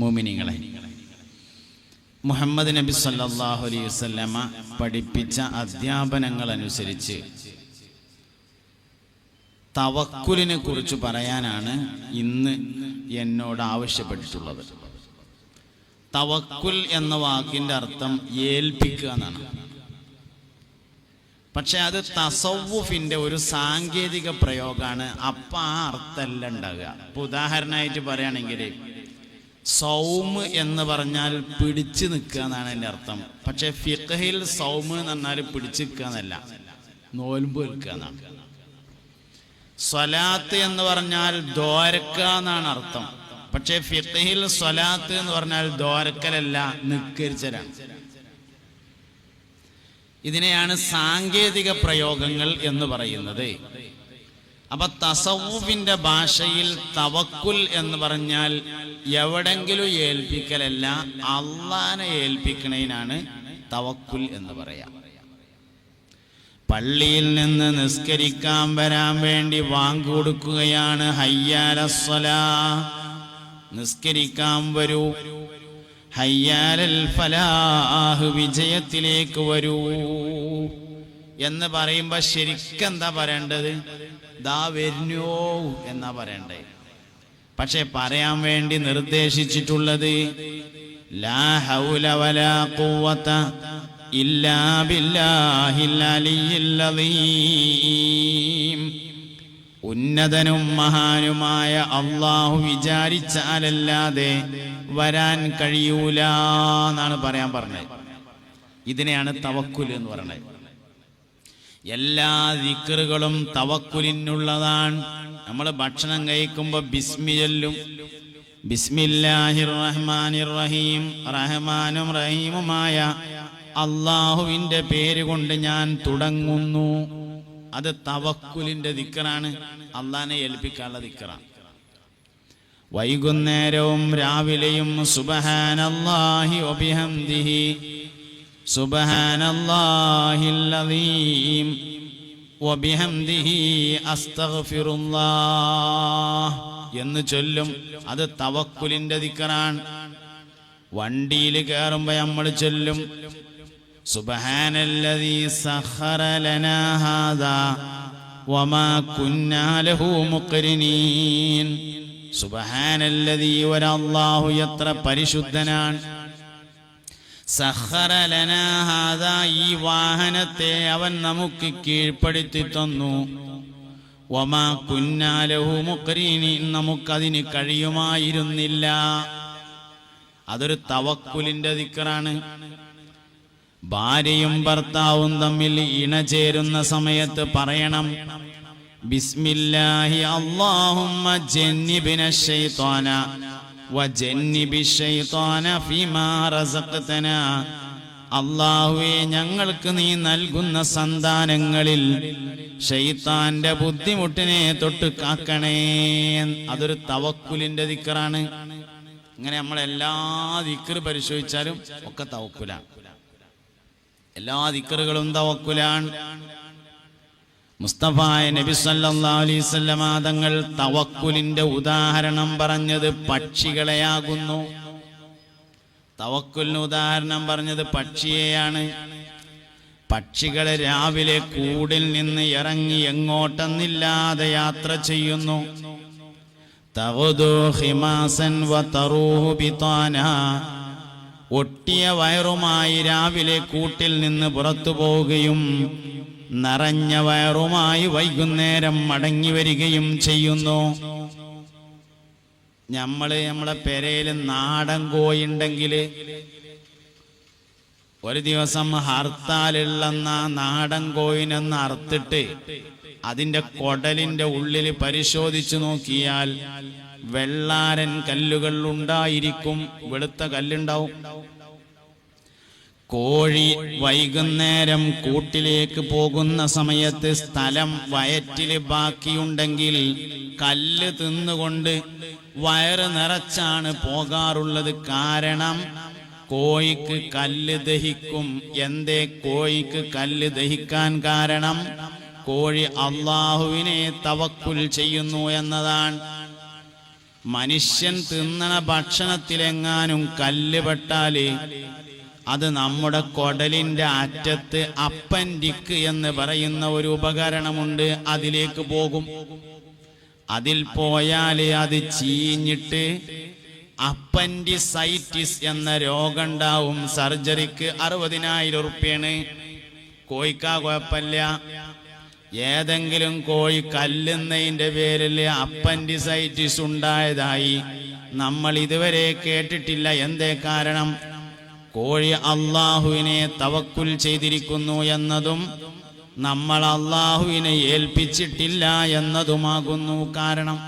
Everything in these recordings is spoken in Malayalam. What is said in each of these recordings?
മോമിനിങ്ങളെ മുഹമ്മദ് നബി സല്ലല്ലാഹു അലൈഹി വസല്ലമ പഠിപ്പിച്ച അധ്യാപനങ്ങൾ അനുസരിച്ച് തവക്കുലിനെ കുറിച്ച് പറയാനാണ് ഇന്ന് എന്നോട് ആവശ്യപ്പെട്ടിട്ടുള്ളത്. തവക്കുൽ എന്ന വാക്കിന്റെ അർത്ഥം ഏൽപ്പിക്കുക എന്നാണ്. പക്ഷെ അത് തസവുഫിന്റെ ഒരു സാങ്കേതിക പ്രയോഗമാണ്. അപ്പ ആ അർത്ഥമല്ല ഉണ്ടാകുക ഇപ്പൊ ഉദാഹരണമായിട്ട് പറയുകയാണെങ്കിൽ സൗമ് എന്ന് പറഞ്ഞാൽ പിടിച്ചു നിൽക്കുക എന്നാണ് എന്റെ അർത്ഥം. പക്ഷെ ഫിഖഹിൽ സൗമ് എന്ന് പറഞ്ഞാൽ പിടിച്ചു നിൽക്കുക എന്നല്ല. നോൽമ്പ് നിൽക്കുക എന്നാണ്. സ്വലാത്ത് എന്ന് പറഞ്ഞാൽ ദ്വാരക്ക എന്നാണ് അർത്ഥം. പക്ഷെ ഫിഖഹിൽ സ്വലാത്ത് എന്ന് പറഞ്ഞാൽ ദ്വാരക്കലല്ല നിക്കരിച്ചലാണ്. ഇതിനെയാണ് സാങ്കേതിക പ്രയോഗങ്ങൾ എന്ന് പറയുന്നത്. അപ്പൊ തസവൂഫിന്റെ ഭാഷയിൽ തവക്കുൽ എന്ന് പറഞ്ഞാൽ എവിടെങ്കിലും ഏൽപ്പിക്കലല്ല അള്ളാനെ ഏൽപ്പിക്കണേനാണ് തവക്കുൽ എന്ന് പറയാ. പള്ളിയിൽ നിന്ന് നിസ്കരിക്കാൻ വരാൻ വേണ്ടി വാങ്ങിക്കൊടുക്കുകയാണ് ഹയ്യാലസ്വല നിസ്കരിക്കാൻ വരൂ ഹയ്യാലൽ ഫലാഹ് വിജയത്തിലേക്ക് വരൂ എന്ന് പറയുമ്പോ ശരിക്കെന്താ പറയേണ്ടത്? ദാ വരുന്നോ എന്നാ പറയണ്ടേ? പക്ഷെ പറയാൻ വേണ്ടി നിർദ്ദേശിച്ചിട്ടുള്ളത് ലാ ഹൗല വലാ ഖുവത ഇല്ലാ അലീം ഉന്നതനും മഹാനുമായ അള്ളാഹു വിചാരിച്ചാലല്ലാതെ വരാൻ കഴിയൂല എന്നാണ് പറയാൻ പറഞ്ഞത്. ഇതിനെയാണ് തവക്കുൽ എന്ന് പറയുന്നത് എല്ലാ ദിക്കറുകളും തവക്കുലിനുള്ളതാണ്. നമ്മൾ ഭക്ഷണം കഴിക്കുമ്പോൾ ബിസ്മി ചൊല്ലും. ബിസ്മില്ലാഹിർ റഹ്മാനിർ റഹീം റഹ്മാനും റഹീമുമായ അള്ളാഹുവിന്റെ പേര് കൊണ്ട് ഞാൻ തുടങ്ങുന്നു. അത് തവക്കുലിന്റെ ദിക്കറാണ് അള്ളഹാനെ ഏൽപ്പിക്കാനുള്ള ദിക്കറാണ് വൈകുന്നേരവും രാവിലെയും സുബഹാനല്ലാഹി ഒബിഹംദിഹി سبحان الله العظيم وبحمده أستغفر الله എന്ന് ചൊല്ലും. അത് തവക്കുലിന്റെ ദിക്കറാണ്. വണ്ടിയിൽ കയറുമ്പോൾ നമ്മൾ ചൊല്ലും. സുബഹാനല്ലദീ സഖറ ലനാ ഹാദാ വമാ കുന്നാ ലഹു മുഖ്രിനീൻ. സുബഹാനല്ലദീ വരല്ലാഹു എത്ര പരിശുദ്ധനാണ്. സഖറ ലനാ ഹാദാ ഈ വാഹനത്തെ അവൻ നമുക്ക് കീഴ്പ്പെടുത്തി തന്നു. വമാ കുന്നാലഹു മുക്കരീനി നമുക്കതിന് കഴിയുമായിരുന്നില്ല. അതൊരു തവക്കുലിന്റെ ദിക്കറാണ് ഭാര്യയും ഭർത്താവും തമ്മിൽ ഇണചേരുന്ന സമയത്ത് പറയണം ബിസ്മില്ലാഹി അല്ലാഹുമ്മ ജന്നിബിന ശൈത്വാന. അള്ളാഹുവെ ഞങ്ങൾക്ക് നീ നൽകുന്ന സന്താനങ്ങളിൽ ഷെയ്ത്താന്റെ ബുദ്ധിമുട്ടിനെ തൊട്ട് കാക്കണേ. അതൊരു തവക്കുലിന്റെ ദിക്കറാണ്. അങ്ങനെ നമ്മൾ എല്ലാ ദിക്കർ പരിശോധിച്ചാലും ഒക്കെ തവക്കുലാണ് എല്ലാ ദിക്കറുകളും തവക്കുലാണ്. മുസ്തഫായ നബി സല്ലല്ലാഹു അലൈഹി വസല്ലമ തങ്ങൾ തവക്കുലിന്റെ ഉദാഹരണം പറഞ്ഞത് പക്ഷികളെയാകുന്നു. തവക്കുലിന് ഉദാഹരണം പറഞ്ഞത് പക്ഷിയെയാണ്. പക്ഷികളെ രാവിലെ കൂടിൽ നിന്ന് ഇറങ്ങി എങ്ങോട്ടെന്നില്ലാതെ യാത്ര ചെയ്യുന്നു. ഒട്ടിയ വയറുമായി രാവിലെ കൂട്ടിൽ നിന്ന് പുറത്തു പോവുകയും നിറഞ്ഞ വയറുമായി വൈകുന്നേരം മടങ്ങി വരികയും ചെയ്യുന്നു. നമ്മൾ നമ്മളെ പെരയിൽ നാടൻ കോയുണ്ടെങ്കിൽ ഒരു ദിവസം ഹർത്താലുള്ളെന്ന നാടൻ കോയിനെന്ന് അർത്തിട്ട് അതിന്റെ കൊടലിന്റെ ഉള്ളിൽ പരിശോധിച്ചു നോക്കിയാൽ വെള്ളാരൻ കല്ലുകൾ ഉണ്ടായിരിക്കും വെളുത്ത കല്ലുണ്ടാവും. കോഴി വൈകുന്നേരം കൂട്ടിലേക്ക് പോകുന്ന സമയത്ത് സ്ഥലം വയറ്റിൽ ബാക്കിയുണ്ടെങ്കിൽ കല്ല് തിന്നുകൊണ്ട് വയറ് നിറച്ചാണ് പോകാറുള്ളത്. കാരണം കോഴിക്ക് കല്ല് ദഹിക്കും. എന്തേ കോഴിക്ക് കല്ല് ദഹിക്കാൻ കാരണം? കോഴി അള്ളാഹുവിനെ തവക്കുൽ ചെയ്യുന്നു എന്നതാണ്. മനുഷ്യൻ തിന്നണ ഭക്ഷണത്തിലെങ്ങാനും കല്ല് പെട്ടാൽ അത് നമ്മുടെ കൊടലിന്റെ അറ്റത്ത് അപ്പൻഡിക്ക് എന്ന് പറയുന്ന ഒരു ഉപകരണമുണ്ട്. അതിലേക്ക് പോകും. അതിൽ പോയാൽ അത് ചീഞ്ഞിട്ട് അപ്പൻഡിസൈറ്റിസ് എന്ന രോഗം ഉണ്ടാവും സർജറിക്ക് അറുപതിനായിരം ഉറുപ്പ്യാണ്. കോഴിക്കാ കുഴപ്പമില്ല. ഏതെങ്കിലും കോഴി കല്ലുന്നതിന്റെ പേരിൽ അപ്പൻഡിസൈറ്റിസ് ഉണ്ടായതായി. നമ്മൾ ഇതുവരെ കേട്ടിട്ടില്ല. എന്തേ കാരണം? കോഴി അള്ളാഹുവിനെ തവക്കുൽ ചെയ്തിരിക്കുന്നു എന്നതും നമ്മൾ അള്ളാഹുവിനെ ഏൽപ്പിച്ചിട്ടില്ല എന്നതുമാകുന്നു കാരണം.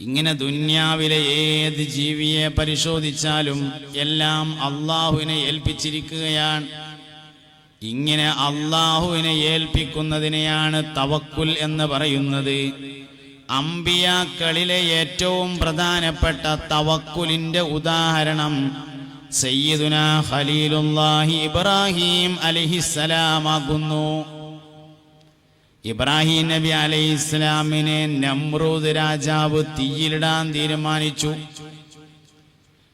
ഇങ്ങനെ ദുന്യാവിലെ ഏത് ജീവിയെ പരിശോധിച്ചാലും എല്ലാം അള്ളാഹുവിനെ ഏൽപ്പിച്ചിരിക്കുകയാണ്. ഇങ്ങനെ അള്ളാഹുവിനെ ഏൽപ്പിക്കുന്നതിനെയാണ് തവക്കുൽ എന്ന് പറയുന്നത്. അമ്പിയാക്കളിലെ ഏറ്റവും പ്രധാനപ്പെട്ട തവക്കുലിന്റെ ഉദാഹരണം സയ്യിദുന ഖലീലുല്ലാഹി ഇബ്രാഹിം അലഹിസലാമാകുന്നു ഇബ്രാഹിം നബി അലൈഹിസ്സലാമിനെ നമ്രൂദ് രാജാവ് തീയിലിടാൻ തീരുമാനിച്ചു.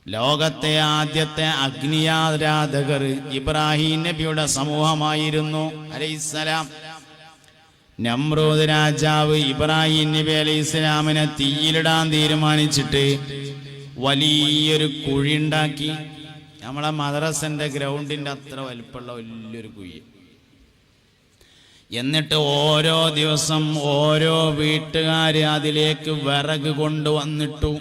ലോകത്തെ ആദ്യത്തെ അഗ്നിയാരാധകർ ഇബ്രാഹിം നബിയുടെ സമൂഹമായിരുന്നു. അലൈഹിസ്സലാം. നമ്രൂദ് രാജാവ് ഇബ്രാഹിം നബി അലൈഹിസ്സലാമിനെ തീയിലിടാൻ തീരുമാനിച്ചിട്ട് വലിയൊരു കുഴി ഉണ്ടാക്കി നമ്മളെ മദ്രസന്റെ ഗ്രൗണ്ടിന്റെ അത്ര വലിപ്പമുള്ള വലിയൊരു കുയ്യ. എന്നിട്ട് ഓരോ ദിവസം ഓരോ വീട്ടുകാർ അതിലേക്ക് വിറക് കൊണ്ടുവന്നിട്ടു.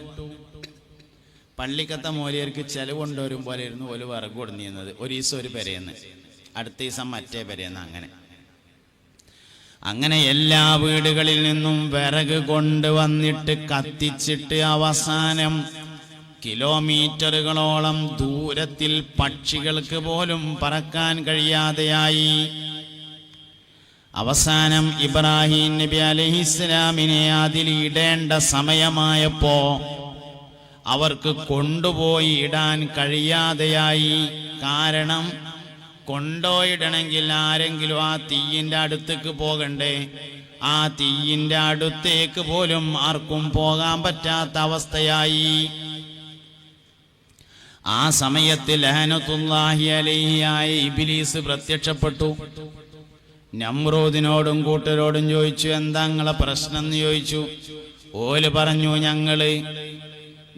പള്ളിക്കത്ത മോലിയർക്ക് ചെലവ് കൊണ്ടുവരും പോലെ ആയിരുന്നു ഒരു വിറക് കൊടുന്നിരുന്നത്. ഒരു ദിവസം ഒരു പെരയെന്ന് അടുത്ത ദിവസം മറ്റേ പെരയെന്ന് അങ്ങനെ. അങ്ങനെ എല്ലാ വീടുകളിൽ നിന്നും വിറക് കൊണ്ടുവന്നിട്ട് കത്തിച്ചിട്ട് അവസാനം കിലോമീറ്ററുകളോളം ദൂരത്തിൽ പക്ഷികൾക്ക് പോലും പറക്കാൻ കഴിയാതെയായി. അവസാനം ഇബ്രാഹിം നബി അലഹിസ്ലാമിനെ അതിലിടേണ്ട സമയമായപ്പോ അവർക്ക് കൊണ്ടുപോയി ഇടാൻ കഴിയാതെയായി. കാരണം കൊണ്ടോയിടണമെങ്കിൽ ആരെങ്കിലും ആ തീയിന്റെ അടുത്തേക്ക് പോകണ്ടേ? ആ തീയിന്റെ അടുത്തേക്ക് പോലും ആർക്കും പോകാൻ പറ്റാത്ത അവസ്ഥയായി. ആ സമയത്ത് ലഹനത്തുല്ലാഹി അലഹിയായ ഇബിലീസ് പ്രത്യക്ഷപ്പെട്ടു. നമ്രൂദിനോടും കൂട്ടരോടും ചോദിച്ചു എന്താ നിങ്ങളെ പ്രശ്നം എന്ന് ചോദിച്ചു? ഓൽ പറഞ്ഞു ഞങ്ങൾ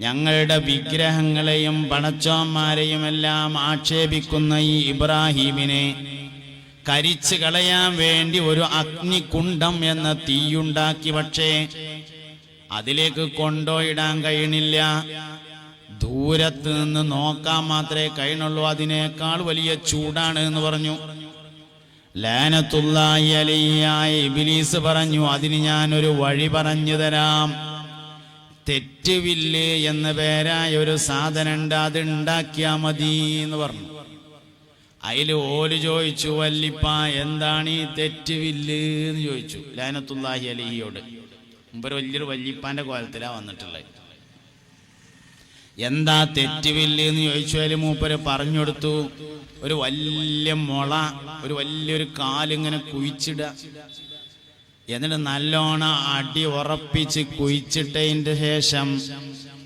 ഞങ്ങളുടെ വിഗ്രഹങ്ങളെയും പടച്ചോന്മാരെയും എല്ലാം ആക്ഷേപിക്കുന്ന ഈ ഇബ്രാഹീമിനെ കരിച്ചു കളയാൻ വേണ്ടി ഒരു അഗ്നികുണ്ഡം എന്ന തീയുണ്ടാക്കി പക്ഷേ അതിലേക്ക് കൊണ്ടോയിടാൻ കഴിയണില്ല. ദൂരത്ത് നിന്ന് നോക്കാൻ മാത്രമേ കഴിയണുള്ളൂ അതിനേക്കാൾ വലിയ ചൂടാണ് എന്ന് പറഞ്ഞു. ലാനത്തുള്ളായി പറഞ്ഞു അതിന് ഞാനൊരു വഴി പറഞ്ഞു തരാം. തെറ്റുവില്ല് എന്ന പേരായ ഒരു സാധനമുണ്ട് അത് ഉണ്ടാക്കിയാ മതി എന്ന് പറഞ്ഞു. അതിൽ ഓൽ ചോദിച്ചു വല്ലിപ്പ എന്താണ് ഈ തെറ്റുവില്ല്? എന്ന് ചോദിച്ചു ലാനത്തുള്ളാഹി അലിയോട് മുമ്പൊരു വലിയൊരു വല്ലിപ്പാന്റെ കോലത്തിലാ വന്നിട്ടുള്ളത്. എന്താ തെറ്റുവില്ലെന്ന് എന്ന് ചോദിച്ചു മൂപ്പര് പറഞ്ഞു കൊടുത്തു ഒരു വലിയ മുള ഒരു വലിയൊരു കാലിങ്ങനെ കുഴിച്ചിടുക. എന്നിട്ട് നല്ലോണം അടി ഉറപ്പിച്ച് കുഴിച്ചിട്ടതിന്റെ ശേഷം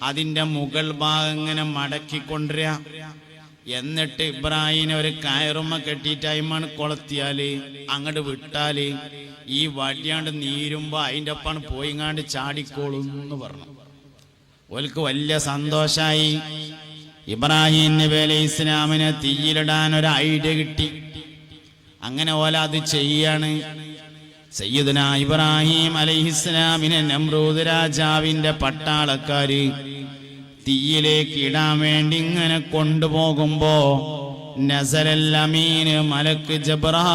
അതിന്റെ മുകൾ ഭാഗം ഇങ്ങനെ മടക്കിക്കൊണ്ടുവരിക. എന്നിട്ട് ഇബ്രാഹിനെ ഒരു കയറുമ്മ കെട്ടിയിട്ട് അയിമാണ് കൊളത്തിയാൽ അങ്ങോട്ട് വിട്ടാൽ ഈ വടിയാണ്ട് നീരുമ്പോ അതിന്റെ ഒപ്പാണ് പോയിങ്ങാണ്ട് ചാടിക്കോളും എന്ന് പറഞ്ഞു. ഓൽക്ക് വലിയ സന്തോഷായി. ഇബ്രാഹിം നബി അലൈഹി ഇസ്ലാമിനെ തീയിലിടാൻ ഒരു ഐഡിയ കിട്ടി. അങ്ങനെ ഓല അത് ചെയ്യാണ്. സയ്യിദന ഇബ്രാഹിം അലൈഹിസ്ലാമിനെ നമ്രൂദ് രാജാവിന്റെ പട്ടാളക്കാര് തീയിലേക്ക് ഇടാൻ വേണ്ടി ഇങ്ങനെ കൊണ്ടുപോകുമ്പോ മലക്ക് ജബ്രാഹീൽ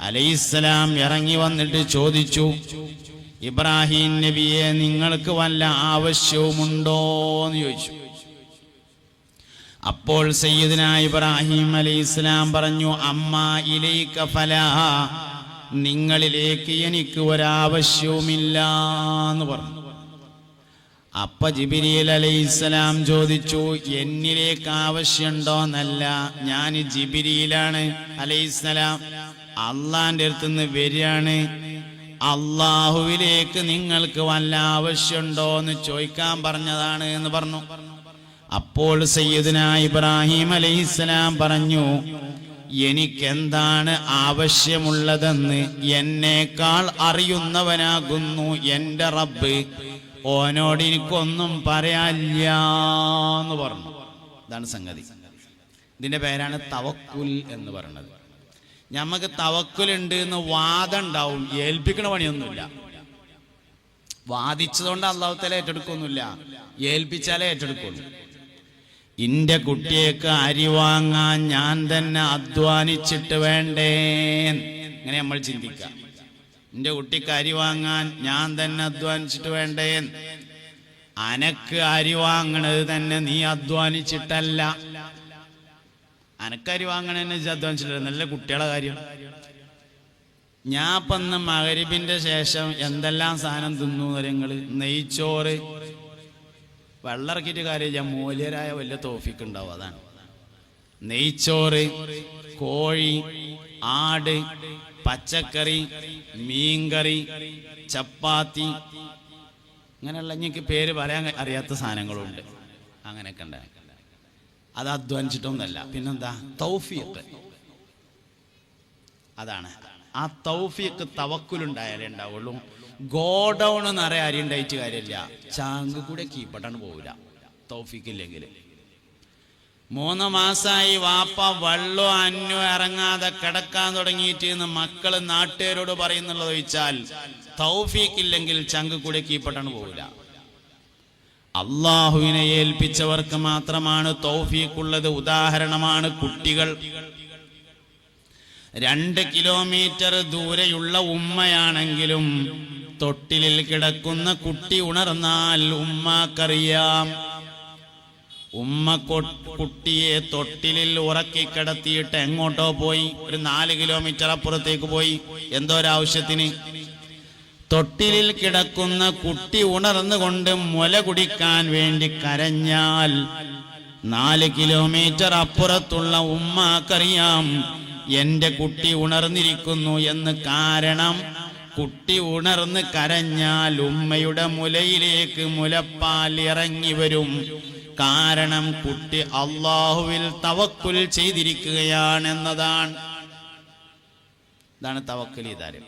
അലൈഹിസ്സലാം ഇറങ്ങി വന്നിട്ട് ചോദിച്ചു ഇബ്രാഹിം നബിയെ നിങ്ങൾക്ക് വല്ല ആവശ്യവുമുണ്ടോ എന്ന് ചോദിച്ചു. അപ്പോൾ സയ്യിദ്ന ഇബ്രാഹിം അലി ഇസ്ലാം പറഞ്ഞു അമ്മ ഇലൈക ഫലാ. നിങ്ങളിലേക്ക് എനിക്ക് ഒരാവശ്യവുമില്ല എന്ന് പറഞ്ഞു. അപ്പ ജിബിരിയിൽ അലൈഹിസ്സലാം ചോദിച്ചു എന്നിലേക്ക് ആവശ്യമുണ്ടോ എന്നല്ല ഞാൻ ജിബിരിയിലാണ് അലൈഹിസ്സലാം. അള്ളാന്റെ അടുത്തുനിന്ന് വരികയാണ്. അള്ളാഹുവിലേക്ക് നിങ്ങൾക്ക് വല്ല ആവശ്യമുണ്ടോ എന്ന് ചോദിക്കാൻ പറഞ്ഞതാണ് എന്ന് പറഞ്ഞു. അപ്പോൾ സയ്യിദിന ഇബ്രാഹിം അലൈഹിസ്സലാം പറഞ്ഞു എനിക്കെന്താണ് ആവശ്യമുള്ളതെന്ന് എന്നേക്കാൾ അറിയുന്നവനാകുന്നു എന്റെ റബ്ബ്. ഓനോട് എനിക്കൊന്നും പറയാനില്ല എന്ന് പറഞ്ഞു. ഇതാണ് സംഗതി. ഇതിന്റെ പേരാണ് തവക്കുൽ എന്ന് പറയുന്നത്. ഞമ്മക്ക് തവക്കുലുണ്ട് എന്ന് വാദം ഉണ്ടാവും ഏൽപ്പിക്കണ പണിയൊന്നുമില്ല. വാദിച്ചതുകൊണ്ട് അള്ളാഹുത്തല ഏറ്റെടുക്കൊന്നുമില്ല. ഏൽപ്പിച്ചാലേ ഏറ്റെടുക്കുള്ളൂ. ഇന്റെ കുട്ടിയേക്ക് അരി വാങ്ങാൻ ഞാൻ തന്നെ അധ്വാനിച്ചിട്ട് വേണ്ടേ ഇങ്ങനെ നമ്മൾ ചിന്തിക്കാം. എന്റെ കുട്ടിക്ക് അരി വാങ്ങാൻ ഞാൻ തന്നെ അധ്വാനിച്ചിട്ട് വേണ്ടേ അനക്ക് അരി വാങ്ങണത് തന്നെ നീ അധ്വാനിച്ചിട്ടല്ല. അനക്കരി വാങ്ങണേന്ന് വെച്ചാൽ അധ്വാനിച്ചിട്ടില്ല നല്ല കുട്ടികളെ കാര്യം. ഞാൻ പന്ന മകരിപ്പിന്റെ ശേഷം എന്തെല്ലാം സാധനം തിന്നു നിങ്ങൾ നെയ്ച്ചോറ്. വെള്ളറക്കിയിട്ട് കാര്യമില്ല. മൂല്യരായ വലിയ തോഫിക്ക് ഉണ്ടാവും. അതാണ്. നെയ്ച്ചോറ് കോഴി ആട് പച്ചക്കറി മീൻകറി ചപ്പാത്തി. അങ്ങനെയുള്ള എനിക്ക് പേര് പറയാൻ അറിയാത്ത സാധനങ്ങളുണ്ട്. അങ്ങനെയൊക്കെ ഉണ്ടായി അത് അധ്വാനിച്ചിട്ടൊന്നല്ല. പിന്നെന്താ? തൗഫീഖ്. അതാണ്. ആ തൗഫീഖ് തവക്കുലുണ്ടായാലേ ഉണ്ടാവുള്ളൂ. ഗോഡൗൺ നിറയെ അരി ഉണ്ടായിട്ട് കാര്യമില്ല. ചാങ്ക് കൂടെ കീപ്പട്ടാണ് പോവില്ല. തൗഫീഖ് ഇല്ലെങ്കിൽ മൂന്ന് മാസമായി വാപ്പ വെള്ളോ അന്നോ ഇറങ്ങാതെ കിടക്കാൻ തുടങ്ങിയിട്ട് എന്ന് മക്കൾ നാട്ടുകാരോട് പറയുന്നുള്ളത് ചോദിച്ചാൽ തൗഫീഖ് ഇല്ലെങ്കിൽ ചങ്ക് കൂടെ കീപ്പട്ടാണ് പോവില്ല. അള്ളാഹുവിനെ ഏൽപ്പിച്ചവർക്ക് മാത്രമാണ് തൗഫീഖുള്ളത്. ഉദാഹരണമാണ് കുട്ടികൾ. രണ്ട് കിലോമീറ്റർ ദൂരെയുള്ള ഉമ്മയാണെങ്കിലും തൊട്ടിലിൽ കിടക്കുന്ന കുട്ടി ഉണർന്നാൽ ഉമ്മാക്കറിയാം. ഉമ്മ കുട്ടിയെ തൊട്ടിലിൽ ഉറക്കി കിടത്തിയിട്ട് എങ്ങോട്ടോ പോയി. ഒരു നാല് കിലോമീറ്റർ അപ്പുറത്തേക്ക് പോയി. എന്തോ ഒരാവശ്യത്തിന് തൊട്ടിലിൽ കിടക്കുന്ന കുട്ടി ഉണർന്നുകൊണ്ട് മുല കുടിക്കാൻ വേണ്ടി കരഞ്ഞാൽ നാല് കിലോമീറ്റർ അപ്പുറത്തുള്ള ഉമ്മാക്കറിയാം എന്റെ കുട്ടി ഉണർന്നിരിക്കുന്നു എന്ന് കാരണം കുട്ടി ഉണർന്ന് കരഞ്ഞാൽ ഉമ്മയുടെ മുലയിലേക്ക് മുലപ്പാൽ ഇറങ്ങി വരും. കാരണം കുട്ടി അള്ളാഹുവിൽ തവക്കുൽ ചെയ്തിരിക്കുകയാണെന്നതാണ്. ഇതാണ് തവക്കുൽ ഇതാരം